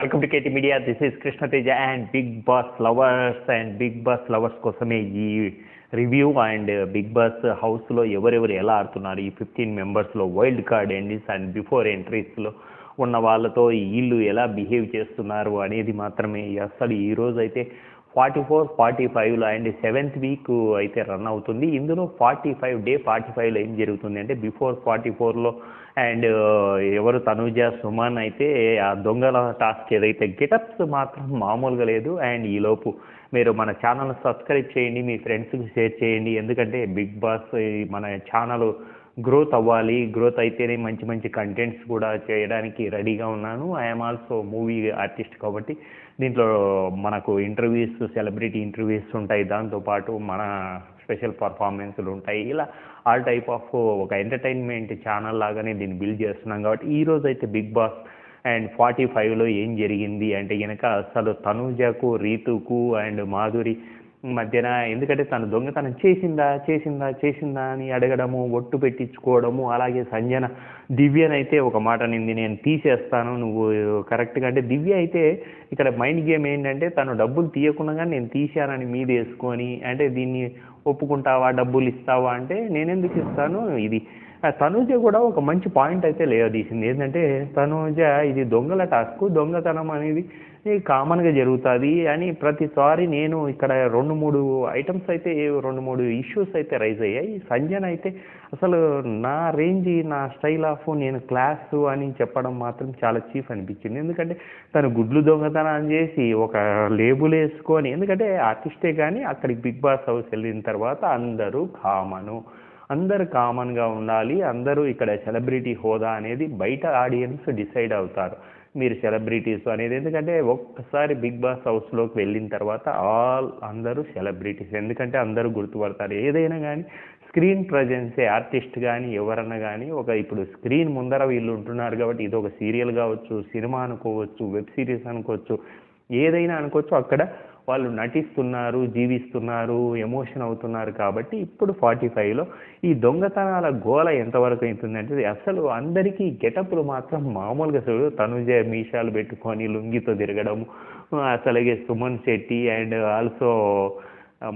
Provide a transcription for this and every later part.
Welcome to KT media. This is Krishnateja and Bigg Boss lovers and Bigg Boss lovers కోసమే ఈ review and big boss హౌస్లో ఎవరెవరు ఎలా ఆడుతున్నారు? ఈ ఫిఫ్టీన్ మెంబర్స్లో wild card entries and before ఎంట్రీస్లో ఉన్న వాళ్ళతో వీళ్ళు ఎలా బిహేవ్ చేస్తున్నారు అనేది మాత్రమే. అసలు ఈ రోజు అయితే ఫార్టీ ఫోర్ ఫార్టీ ఫైవ్లో అండ్ సెవెంత్ వీక్ అయితే రన్ అవుతుంది. ఇందులో ఫార్టీ ఫైవ్ డే ఫార్టీ ఫైవ్లో ఏం జరుగుతుంది అంటే బిఫోర్ ఫార్టీ ఫోర్లో అండ్ ఎవరు తనుజ సుమన్ అయితే ఆ దొంగల టాస్క్ ఏదైతే గెటప్స్ మాత్రం మామూలుగా లేదు. అండ్ ఈలోపు మీరు మన ఛానల్ సబ్స్క్రైబ్ చేయండి మీ ఫ్రెండ్స్కి షేర్ చేయండి. ఎందుకంటే బిగ్ బాస్ మన ఛానల్ గ్రోత్ అవ్వాలి గ్రోత్ అయితేనే మంచి మంచి కంటెంట్స్ కూడా చేయడానికి రెడీగా ఉన్నాను. ఐఎమ్ ఆల్సో మూవీ ఆర్టిస్ట్ కాబట్టి దీంట్లో మనకు ఇంటర్వ్యూస్ సెలబ్రిటీ ఇంటర్వ్యూస్ ఉంటాయి. దాంతోపాటు మన స్పెషల్ పర్ఫార్మెన్స్లు ఉంటాయి. ఇలా ఆల్ టైప్ ఆఫ్ ఒక ఎంటర్టైన్మెంట్ ఛానల్ లాగానే దీన్ని బిల్డ్ చేస్తున్నాం కాబట్టి ఈ రోజు అయితే బిగ్ బాస్ అండ్ ఫార్టీ ఫైవ్లో ఏం జరిగింది అంటే కనుక అసలు తనుజకు రీతుకు అండ్ మాధురి మధ్యన ఎందుకంటే తను దొంగతనం చేసిందా చేసిందా చేసిందా అని అడగడము ఒట్టు పెట్టించుకోవడము అలాగే సంజన దివ్యనైతే ఒక మాట నింది నేను తీసేస్తాను నువ్వు కరెక్ట్గా అంటే దివ్య అయితే ఇక్కడ మైండ్ గేమ్ ఏంటంటే తను డబ్బులు తీయకుండా నేను తీశానని మీద వేసుకొని అంటే దీన్ని ఒప్పుకుంటావా డబ్బులు ఇస్తావా అంటే నేనెందుకు ఇస్తాను? ఇది తనూజ కూడా ఒక మంచి పాయింట్ అయితే లేవదీసింది. ఏంటంటే తనూజ ఇది దొంగల టాస్క్ దొంగతనం అనేది కామన్గా జరుగుతుంది అని ప్రతిసారి నేను ఇక్కడ రెండు మూడు ఐటమ్స్ అయితే రెండు మూడు ఇష్యూస్ అయితే రైజ్ అయ్యాయి. సంజన అయితే అసలు నా రేంజ్ నా స్టైల్ ఆఫ్ నేను క్లాస్ అని చెప్పడం మాత్రం చాలా చీఫ్ అనిపించింది. ఎందుకంటే తను గుడ్లు దొంగతనం చేసి ఒక లేబుల్ వేసుకొని ఎందుకంటే ఆర్టిస్టే కానీ అక్కడికి బిగ్ బాస్ హౌస్ వెళ్ళిన తర్వాత అందరూ కామను. అందరు కామన్గా ఉండాలి అందరూ ఇక్కడ సెలబ్రిటీ హోదా అనేది బయట ఆడియన్స్ డిసైడ్ అవుతారు. మీరు సెలబ్రిటీస్ అనేది ఎందుకంటే ఒక్కసారి బిగ్ బాస్ హౌస్లోకి వెళ్ళిన తర్వాత ఆల్ అందరూ సెలబ్రిటీస్. ఎందుకంటే అందరూ గుర్తుపడతారు. ఏదైనా కానీ స్క్రీన్ ప్రజెన్సే ఆర్టిస్ట్ కానీ ఎవరన్నా కానీ ఒక ఇప్పుడు స్క్రీన్ ముందర వీళ్ళు ఉంటున్నారు కాబట్టి ఇది ఒక సీరియల్ కావచ్చు సినిమా అనుకోవచ్చు వెబ్ సిరీస్ అనుకోవచ్చు ఏదైనా అనుకోవచ్చు అక్కడ వాళ్ళు నటిస్తున్నారు జీవిస్తున్నారు ఎమోషన్ అవుతున్నారు కాబట్టి ఇప్పుడు ఫార్టీ ఫైవ్లో ఈ దొంగతనాల గోల ఎంతవరకు అవుతుందంటే అసలు అందరికీ గెటప్లు మాత్రం మామూలుగా చూడు. తనుజ మీషాలు పెట్టుకొని లుంగితో తిరగడం అసలుగే సుమన్ శెట్టి అండ్ ఆల్సో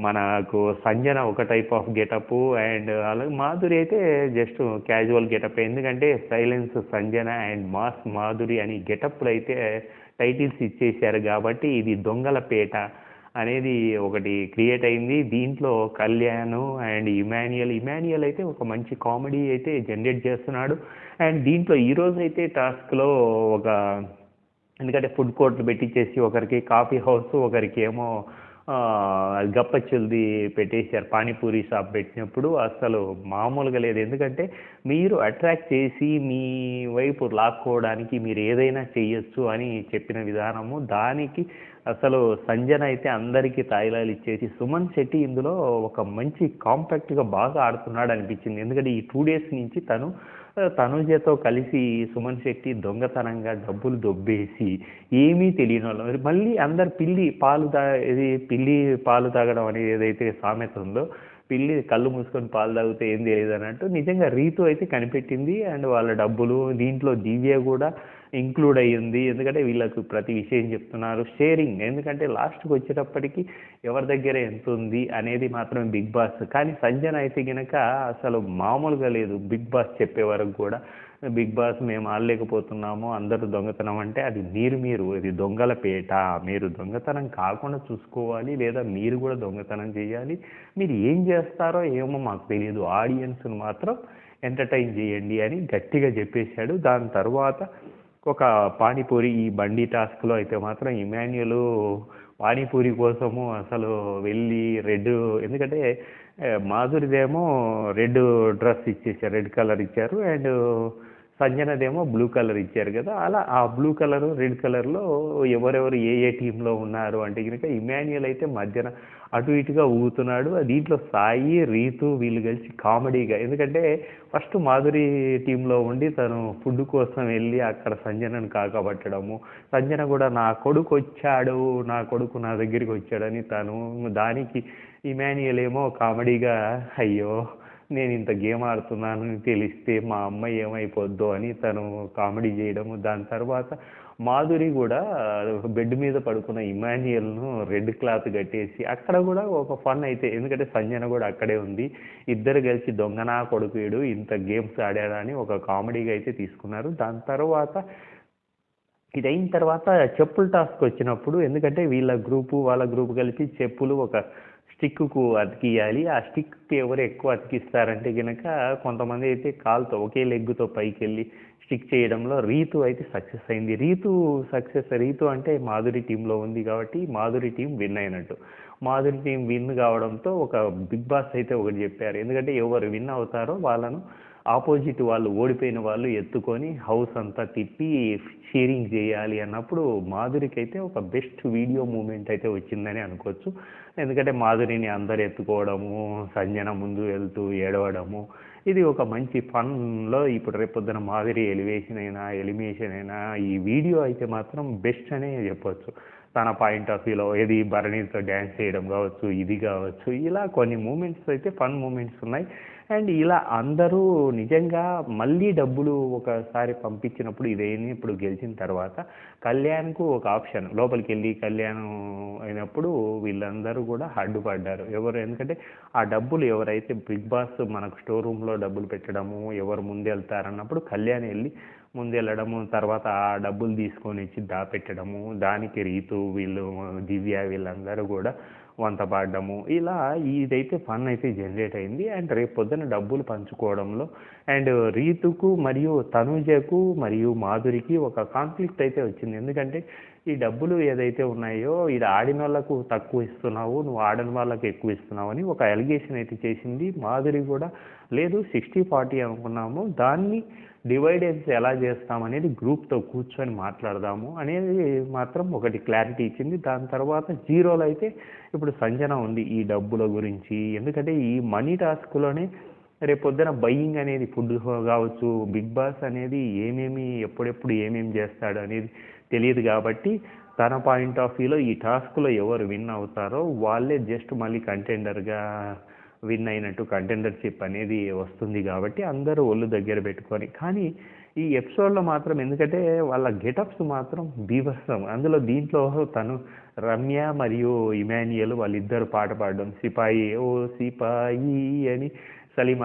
మనకు సంజన ఒక టైప్ ఆఫ్ గెటప్ అండ్ అలాగే మాధురి అయితే జస్ట్ క్యాజువల్ గెటప్ ఎందుకంటే silence Sanjana and mass Madhuri అని గెటప్లు అయితే టైటిల్స్ ఇచ్చేశారు కాబట్టి ఇది దొంగల పేట అనేది ఒకటి క్రియేట్ అయింది. దీంట్లో కళ్యాణ్ అండ్ ఇమాన్యుయల్ ఇమాన్యుయల్ అయితే ఒక మంచి కామెడీ అయితే జనరేట్ చేస్తున్నాడు. అండ్ దీంట్లో ఈరోజు అయితే టాస్క్లో ఒక ఎందుకంటే ఫుడ్ కోర్ట్లు పెట్టించేసి ఒకరికి కాఫీ హౌస్ ఒకరికి ఏమో గప్పచ్చులది పెట్టేశారు. పానీపూరి షాప్ పెట్టినప్పుడు అసలు మామూలుగా లేదు. ఎందుకంటే మీరు అట్రాక్ట్ చేసి మీ వైపు లాక్కోవడానికి మీరు ఏదైనా చేయొచ్చు అని చెప్పిన విధానము. దానికి అసలు సంజన అయితే అందరికీ తాయిలాలు ఇచ్చేసి సుమన్ శెట్టి ఇందులో ఒక మంచి కాంపాక్ట్గా బాగా ఆడుతున్నాడు అనిపించింది. ఎందుకంటే ఈ టూ డేస్ నుంచి తను తనుజతో కలిసి సుమన్ శెట్టి దొంగతనంగా డబ్బులు దొబ్బేసి ఏమీ తెలియని వాళ్ళు మళ్ళీ అందరు పిల్లి పాలు తా ఇది పిల్లి పాలు తాగడం అనేది ఏదైతే సామెత ఉందో పిల్లి కళ్ళు మూసుకొని పాలు తాగితే ఏం తెలియదు అన్నట్టు నిజంగా రీతు అయితే కనిపెట్టింది అండ్ వాళ్ళ డబ్బులు దీంట్లో దివ్య కూడా ఇంక్లూడ్ అయ్యింది ఎందుకంటే వీళ్ళకు ప్రతి విషయం చెప్తున్నారు. షేరింగ్ ఎందుకంటే లాస్ట్కి వచ్చేటప్పటికి ఎవరి దగ్గర ఎంత ఉంది అనేది మాత్రమే బిగ్ బాస్. కానీ సంజన అయితే కనుక అసలు మామూలుగా లేదు. బిగ్ బాస్ చెప్పే వరకు కూడా బిగ్ బాస్ మేము ఆడలేకపోతున్నాము అందరూ దొంగతనం అంటే అది మీరు మీరు. ఇది దొంగల పేట. మీరు దొంగతనం కాకుండా చూసుకోవాలి లేదా మీరు కూడా దొంగతనం చేయాలి. మీరు ఏం చేస్తారో ఏమో మాకు తెలియదు ఆడియన్స్ను మాత్రం ఎంటర్టైన్ చేయండి అని గట్టిగా చెప్పేశాడు. దాని తర్వాత ఒక పానీపూరి ఈ బండి టాస్క్లో అయితే మాత్రం ఇమాన్యులు పానీపూరి కోసము అసలు వెళ్ళి రెడ్ ఎందుకంటే మాధురిదేమో రెడ్ డ్రెస్ ఇచ్చేసారు రెడ్ కలర్ ఇచ్చారు అండ్ సంజనదేమో బ్లూ కలర్ ఇచ్చారు కదా అలా ఆ బ్లూ కలర్ రెడ్ కలర్లో ఎవరెవరు ఏ ఏ టీంలో ఉన్నారు అంటే కనుక ఇమాన్యుయల్ అయితే మధ్యన అటు ఇటుగా ఊగుతున్నాడు దీంట్లో సాయి రీతు వీళ్ళు కలిసి కామెడీగా. ఎందుకంటే ఫస్ట్ మాధురి టీంలో ఉండి తను ఫుడ్ కోసం వెళ్ళి అక్కడ సంజనను కాకపట్టడము సంజన కూడా నా కొడుకు వచ్చాడు నా కొడుకు నా దగ్గరికి వచ్చాడని తను దానికి ఇమాన్యుయల్ ఏమో కామెడీగా అయ్యో నేను ఇంత గేమ్ ఆడుతున్నానని తెలిస్తే మా అమ్మాయి ఏమైపోద్దో అని తను కామెడీ చేయడము దాని తర్వాత మాధురి కూడా బెడ్ మీద పడుకున్న ఇమాన్యుయల్ను రెడ్ క్లాత్ కట్టేసి అక్కడ కూడా ఒక ఫన్ అయితే ఎందుకంటే సంజన కూడా అక్కడే ఉంది. ఇద్దరు కలిసి దొంగనా కొడుకుడు ఇంత గేమ్స్ ఆడాడని ఒక కామెడీగా అయితే తీసుకున్నారు. దాని తర్వాత ఇది అయిన తర్వాత చెప్పుల టాస్క్ వచ్చినప్పుడు ఎందుకంటే వీళ్ళ గ్రూపు వాళ్ళ గ్రూప్ కలిపి చెప్పులు ఒక స్టిక్కు అతికియాలి ఆ స్టిక్కి ఎవరు ఎక్కువ అతికిస్తారంటే కనుక కొంతమంది అయితే కాలుతో ఒకే లెగ్గుతో పైకి వెళ్ళి స్టిక్ చేయడంలో రీతు అయితే సక్సెస్ అయింది. రీతు సక్సెస్ రీతు అంటే మాధురి టీంలో ఉంది కాబట్టి మాధురి టీం విన్ అయినట్టు. మాధురి టీం విన్ కావడంతో ఒక బిగ్ బాస్ అయితే ఒకటి చెప్పారు. ఎందుకంటే ఎవరు విన్ అవుతారో వాళ్ళను ఆపోజిట్ వాళ్ళు ఓడిపోయిన వాళ్ళు ఎత్తుకొని హౌస్ అంతా తిప్పి షేరింగ్ చేయాలి అన్నప్పుడు మాధురికి అయితే ఒక బెస్ట్ వీడియో మూమెంట్ అయితే వచ్చిందని అనుకోవచ్చు. ఎందుకంటే మాధురిని అందరు ఎత్తుకోవడము సంజన ముందు వెళ్తూ ఏడవడము ఇది ఒక మంచి ఫన్లో ఇప్పుడు రేపొద్దున మాధురి ఎలివేషన్ అయినా ఎలిమినేషన్ అయినా ఈ వీడియో అయితే మాత్రం బెస్ట్ అనే చెప్పొచ్చు. తన పాయింట్ ఆఫ్ వ్యూలో ఏది భరణితో డ్యాన్స్ చేయడం కావచ్చు ఇది కావచ్చు ఇలా కొన్ని మూమెంట్స్ అయితే ఫన్ మూమెంట్స్ ఉన్నాయి. అండ్ ఇలా అందరూ నిజంగా మళ్ళీ డబ్బులు ఒకసారి పంపించినప్పుడు ఇదేని ఇప్పుడు గెలిచిన తర్వాత కళ్యాణ్కు ఒక ఆప్షన్. లోపలికి వెళ్ళి కళ్యాణ్ అయినప్పుడు వీళ్ళందరూ కూడా అడ్డుపడ్డారు ఎవరు? ఎందుకంటే ఆ డబ్బులు ఎవరైతే బిగ్ బాస్ మనకు స్టోర్ రూమ్లో డబ్బులు పెట్టడము ఎవరు ముందు వెళ్తారన్నప్పుడు కళ్యాణ్ వెళ్ళి ముందెళ్ళడము తర్వాత ఆ డబ్బులు తీసుకొని ఇచ్చి దాపెట్టడము దానికి రీతు వీళ్ళు దివ్య వీళ్ళందరూ కూడా వంత పాడడము ఇలా ఇదైతే ఫన్ అయితే జనరేట్ అయింది. అండ్ రేపు పొద్దున డబ్బులు పంచుకోవడంలో అండ్ రీతుకు మరియు తనుజకు మరియు మాధురికి ఒక కాన్ఫ్లిక్ట్ అయితే వచ్చింది. ఎందుకంటే ఈ డబ్బులు ఏదైతే ఉన్నాయో ఇది ఆడిన వాళ్ళకు తక్కువ ఇస్తున్నావు నువ్వు ఆడని వాళ్ళకి ఎక్కువ ఇస్తున్నావు అని ఒక అలిగేషన్ అయితే చేసింది. మాధురి కూడా లేదు సిక్స్టీ ఫార్టీ అనుకున్నాము. దాన్ని డివైడెన్స్ ఎలా చేస్తామనేది గ్రూప్తో కూర్చొని మాట్లాడదాము అనేది మాత్రం ఒకటి క్లారిటీ ఇచ్చింది. దాని తర్వాత జీరోలో అయితే ఇప్పుడు సంజన ఉంది ఈ డబ్బుల గురించి. ఎందుకంటే ఈ మనీ టాస్క్లోనే రేపొద్దున బయ్యింగ్ అనేది ఫుడ్ కావచ్చు బిగ్ బాస్ అనేది ఏమేమి ఎప్పుడెప్పుడు ఏమేమి చేస్తాడు అనేది తెలియదు కాబట్టి తన పాయింట్ ఆఫ్ వ్యూలో ఈ టాస్క్లో ఎవరు విన్ అవుతారో వాళ్ళే జస్ట్ మళ్ళీ కంటెండర్గా విన్ అయినట్టు కంటెండర్షిప్ అనేది వస్తుంది కాబట్టి అందరూ ఒళ్ళు దగ్గర పెట్టుకొని. కానీ ఈ ఎపిసోడ్లో మాత్రం ఎందుకంటే వాళ్ళ గెటప్స్ మాత్రం బీభత్సం. అందులో దీంట్లో తను రమ్య మరియు ఇమాన్యుయల్ వాళ్ళిద్దరు పాట పాడడం. సిపాయి ఓ సిపాయి అని సలీం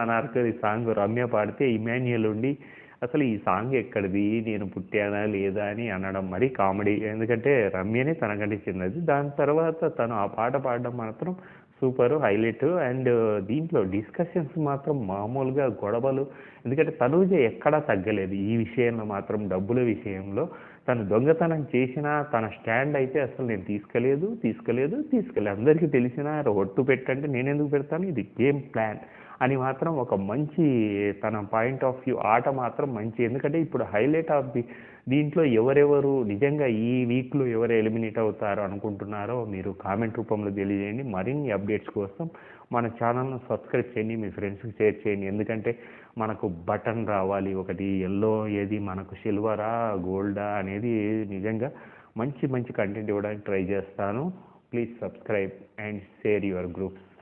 ఈ సాంగ్ రమ్య పాడితే ఇమాన్యుయల్ ఉండి అసలు ఈ సాంగ్ ఎక్కడిది? నేను పుట్టానా లేదా? అని అనడం మరి కామెడీ. ఎందుకంటే రమ్యనే తనకంటే చిన్నది. దాని తర్వాత తను ఆ పాట పాడడం మాత్రం సూపర్ హైలైట్. అండ్ దీంట్లో డిస్కషన్స్ మాత్రం మామూలుగా గొడవలు. ఎందుకంటే తనూజ ఎక్కడా తగ్గలేదు ఈ విషయంలో మాత్రం డబ్బుల విషయంలో. తను దొంగతనం చేసినా తన స్టాండ్ అయితే అసలు నేను తీసుకోలేదు తీసుకోలేదు తీసుకెళ్ళి అందరికీ తెలిసిన ఒట్టు పెట్టంటే నేను ఎందుకు పెడతాను? ఇది గేమ్ ప్లాన్. అని మాత్రం ఒక మంచి తన పాయింట్ ఆఫ్ వ్యూ ఆట మాత్రం మంచి. ఎందుకంటే ఇప్పుడు హైలైట్ ఆఫ్ ది దీంట్లో ఎవరెవరు నిజంగా ఈ వీక్లో ఎవరు ఎలిమినేట్ అవుతారో అనుకుంటున్నారో మీరు కామెంట్ రూపంలో తెలియజేయండి. మరిన్ని అప్డేట్స్ కోసం మన ఛానల్ను సబ్స్క్రైబ్ చేయండి మీ ఫ్రెండ్స్కి షేర్ చేయండి. ఎందుకంటే మనకు బటన్ రావాలి ఒకటి ఎల్లో ఏది మనకు సిల్వరా గోల్డా అనేది నిజంగా మంచి మంచి కంటెంట్ ఇవ్వడానికి ట్రై చేస్తాను. Please subscribe and share your groups.